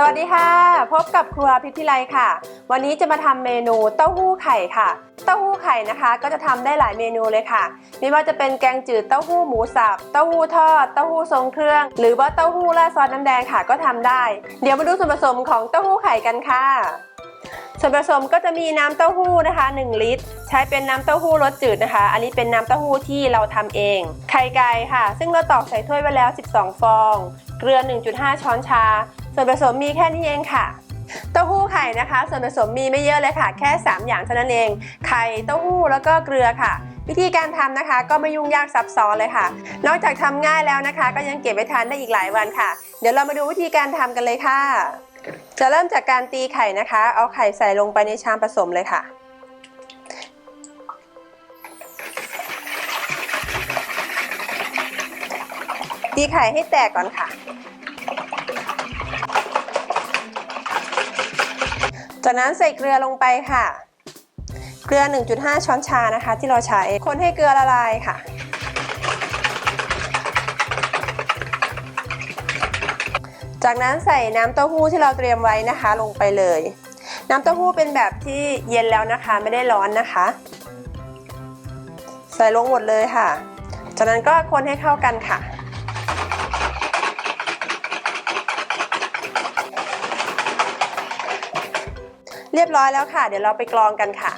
สวัสดีค่ะ พบกับครัวพิพิไลค่ะ วันนี้จะมาทำเมนูเต้าหู้ไข่ค่ะ เต้าหู้ไข่นะคะ ก็จะทำได้หลายเมนูเลยค่ะ ไม่ว่าจะเป็นแกงจืดเต้าหู้หมูสับเต้าหู้ทอดเต้าหู้ทรงเครื่อง หรือว่าเต้าหู้ราดซอสน้ำแดงค่ะก็ทำได้ เดี๋ยวมาดูส่วนผสมของเต้าหู้ไข่กันค่ะ ส่วนผสมก็จะมีน้ำเต้าหู้นะคะ 1 ลิตร ใช้เป็นน้ำเต้าหู้รสจืดนะคะ อันนี้เป็นน้ำเต้าหู้ที่เราทำเอง ไข่ไก่ค่ะ ซึ่งเราตอกใส่ถ้วยไว้แล้ว 12 ฟอง เกลือ 1.5 ช้อนชา ส่วนผสมมีแค่นี้เองค่ะเต้าหู้ไข่นะคะ ส่วนผสมมีไม่เยอะเลยค่ะ แค่ 3 อย่างเท่านั้นเอง ไข่เต้าหู้แล้วก็เกลือค่ะ วิธีการทำนะคะก็ไม่ยุ่งยากซับซ้อนเลยค่ะ นอกจากทำง่ายแล้วนะคะ ก็ยังเก็บไว้ทานได้อีกหลายวันค่ะ เดี๋ยวเรามาดูวิธีการทำกันเลยค่ะ จะเริ่มจากการตีไข่นะคะ เอาไข่ใส่ลงไปในชามผสมเลยค่ะ ตีไข่ให้แตกก่อนค่ะ จากนั้นใส่เกลือลงไปค่ะ เกลือ 1.5 ช้อนชานะคะ ที่เราใช้ คนให้เกลือละลายค่ะ จากนั้นใส่น้ำเต้าหู้ที่เราเตรียมไว้นะคะลงไปเลย น้ำเต้าหู้เป็นแบบที่เย็นแล้วนะคะไม่ได้ร้อนนะคะ ใส่ลงหมดเลยค่ะ จากนั้นก็คนให้เข้ากันค่ะเรียบร้อยแล้วค่ะ เดี๋ยวเราไปกรองกันค่ะ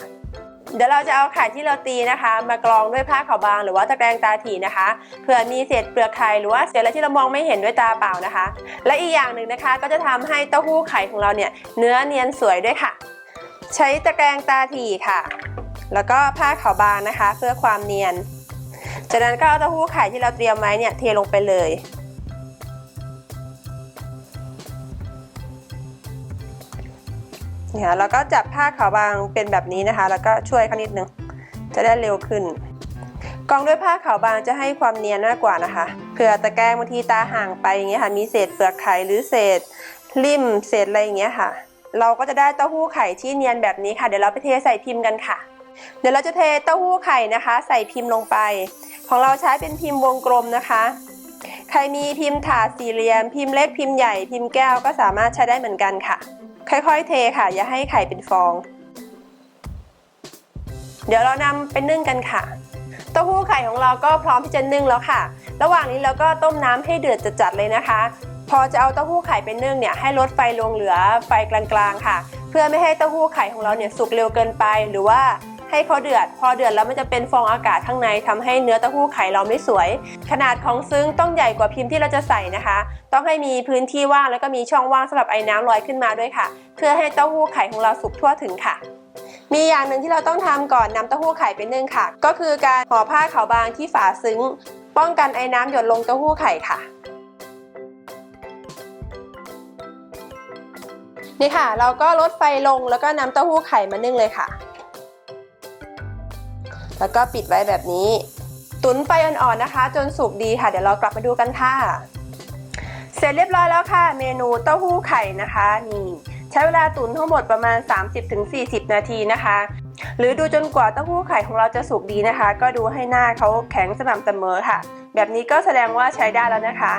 เดี๋ยวเราจะเอาไข่ที่เราตีนะคะ มากรองด้วยผ้าขาวบางหรือว่าตะแกรงตาถี่นะคะเผื่อมีเศษเปลือกไข่หรือว่าเศษอะไรที่เรามองไม่เห็นด้วยตาเปล่านะคะ และอีกอย่างหนึ่งนะคะก็จะทำให้เต้าหู้ไข่ของเราเนี่ยเนื้อเนียนสวยด้วยค่ะ ใช้ตะแกรงตาถี่ค่ะ แล้วก็ผ้าขาวบางนะคะ เพื่อความเนียนจากนั้นก็เอาเต้าหู้ไข่ที่เราเตรียมไว้เนี่ยเทลงไปเลย นี่ยแล้วก็จับผ้าขาวบางเป็นแบบนี้นะคะ แล้วก็ช่วยเขานิดนึงจะได้เร็วขึ้นกองด้วยผ้าขาวบางจะให้ความเนียนมากกว่านะคะเผื่อตะแกรงบางทีตาห่างไปอย่างเงี้ยค่ะ มีเศษเปลือกไข่หรือเศษริมเศษอะไรอย่างเงี้ยค่ะ เราก็จะได้เต้าหู้ไข่ที่เนียนแบบนี้ค่ะ เดี๋ยวเราไปเทใส่พิมพ์กันค่ะ เดี๋ยวเราจะเทเต้าหู้ไข่นะคะ ใส่พิมพ์ลงไป ของเราใช้เป็นพิมพ์วงกลมนะคะ ใครมีพิมพ์ถาดสี่เหลี่ยม พิมพ์เล็กพิมพ์ใหญ่พิมพ์แก้วก็สามารถใช้ได้เหมือนกันค่ะ ค่อยๆเทค่ะ อย่าให้ไข่เป็นฟอง เดี๋ยวเรานำไปนึ่งกันค่ะเต้าหู้ไข่ของเราก็พร้อมที่จะนึ่งแล้วค่ะ ระหว่างนี้เราก็ต้มน้ำให้เดือดจัดๆเลยนะคะ พอจะเอาเต้าหู้ไข่ไปนึ่งเนี่ยให้ลดไฟลงเหลือไฟกลางๆค่ะ เพื่อไม่ให้เต้าหู้ไข่ของเราเนี่ยสุกเร็วเกินไป หรือว่า ให้เขาเดือด พอเดือดแล้วมันจะเป็นฟองอากาศข้างในทำให้เนื้อเต้าหู้ไข่เราไม่สวย ขนาดของซึ้งต้องใหญ่กว่าพิมพ์ที่เราจะใส่นะคะ ต้องให้มีพื้นที่ว่างแล้วก็มีช่องว่างสำหรับไอ้น้ำลอยขึ้นมาด้วยค่ะ เพื่อให้เต้าหู้ไข่ของเราสุกทั่วถึงค่ะมีอย่างหนึ่งที่เราต้องทำก่อนนำเต้าหู้ไข่ไปนึ่งค่ะ ก็คือการห่อผ้าขาวบางที่ฝาซึ้ง ป้องกันไอ้น้ำหยดลงเต้าหู้ไข่ค่ะ นี่ค่ะ เราก็ลดไฟลงแล้วก็นำเต้าหู้ไข่มานึ่งเลยค่ะ แล้วก็ปิดไว้แบบนี้ ตุ๋นไฟอ่อนๆนะคะ จนสุกดีค่ะ เดี๋ยวเรากลับมาดูกันค่ะ เสร็จเรียบร้อยแล้วค่ะ เมนูเต้าหู้ไข่นะคะนี่ใช้เวลาตุ๋นทั้งหมดประมาณ 30-40 นาทีนะคะ หรือดูจนกว่าเต้าหู้ไข่ของเราจะสุกดีนะคะ ก็ดูให้หน้าเขาแข็งสม่ำเสมอค่ะ แบบนี้ก็แสดงว่าใช้ได้แล้วนะคะ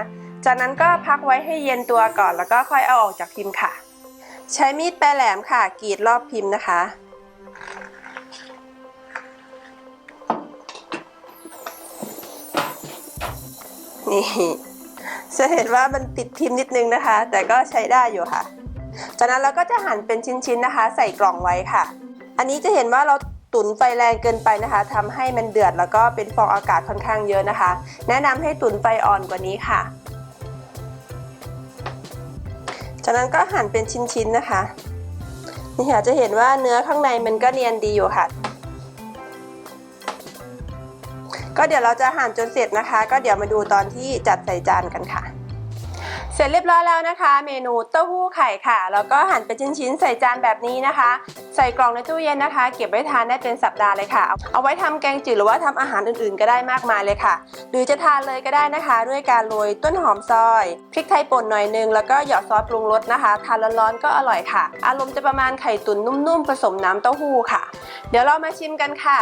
จากนั้นก็พักไว้ให้เย็นตัวก่อน แล้วก็ค่อยเอาออกจากพิมพ์ค่ะ ใช้มีดปลายแหลมค่ะกรีดรอบพิมพ์นะคะ นี่จะเห็นว่ามันติดพิมพ์นิดนึงนะคะ แต่ก็ใช้ได้อยู่ค่ะ จากนั้นเราก็จะหั่นเป็นชิ้นๆนะคะ ใส่กล่องไว้ค่ะ อันนี้จะเห็นว่าเราตุ๋นไฟแรงเกินไปนะคะทำให้มันเดือดแล้วก็เป็นฟองอากาศค่อนข้างเยอะนะคะ แนะนำให้ตุ๋นไฟอ่อนกว่านี้ค่ะ จากนั้นก็หั่นเป็นชิ้นๆนะคะ นี่ค่ะจะเห็นว่าเนื้อข้างในมันก็เนียนดีอยู่ค่ะ ก็เดี๋ยวเราจะหั่นจนเสร็จนะคะ ก็เดี๋ยวมาดูตอนที่จัดใส่จานกันค่ะ เสร็จเรียบร้อยแล้วนะคะ เมนูเต้าหู้ไข่ค่ะ แล้วก็หั่นเป็นชิ้นๆใส่จานแบบนี้นะคะ ใส่กล่องในตู้เย็นนะคะ เก็บไว้ทานได้เป็นสัปดาห์เลยค่ะ เอาไว้ทำแกงจืดหรือว่าทำอาหารอื่นๆ ก็ได้มากมายเลยค่ะ หรือจะทานเลยก็ได้นะคะ ด้วยการโรยต้นหอมซอยพริกไทยป่นหน่อยนึงแล้วก็หยอดซอสปรุงรสนะคะทานร้อนๆก็อร่อยค่ะ อารมณ์จะประมาณไข่ตุ๋นนุ่มๆผสมน้ำเต้าหู้ค่ะ เดี๋ยวเรามาชิมกันค่ะ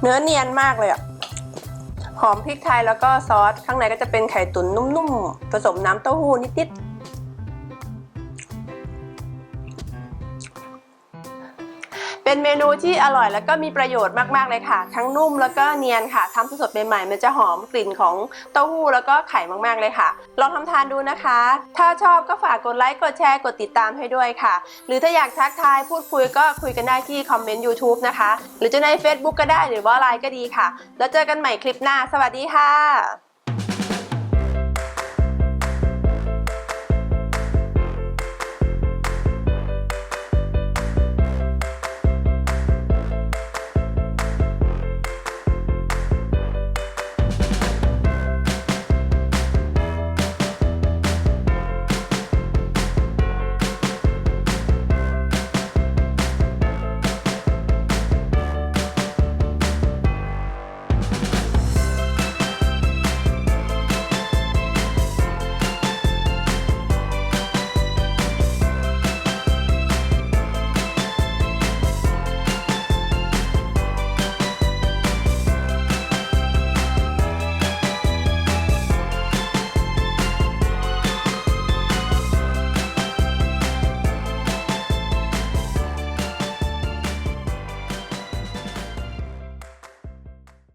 เนื้อเนียนมากเลยอะ หอมพริกไทยแล้วก็ซอส ข้างในก็จะเป็นไข่ตุ๋นนุ่มๆ ผสมน้ำเต้าหู้นิดๆ เป็นเมนูที่อร่อยแล้วก็มีประโยชน์มากๆเลยค่ะ ทั้งนุ่มแล้วก็เนียนค่ะทำสดๆใหม่ๆมันจะหอมกลิ่นของเต้าหู้แล้วก็ไข่มากๆเลยค่ะ ลองทำทานดูนะคะ ถ้าชอบก็ฝากกดไลค์กดแชร์กดติดตามให้ด้วยค่ะ หรือถ้าอยากทักทายพูดคุยก็คุยกันได้ที่คอมเมนต์ YouTube นะคะ หรือจะใน Facebook ก็ได้หรือว่าไลน์ก็ดีค่ะ แล้วเจอกันใหม่คลิปหน้า สวัสดีค่ะ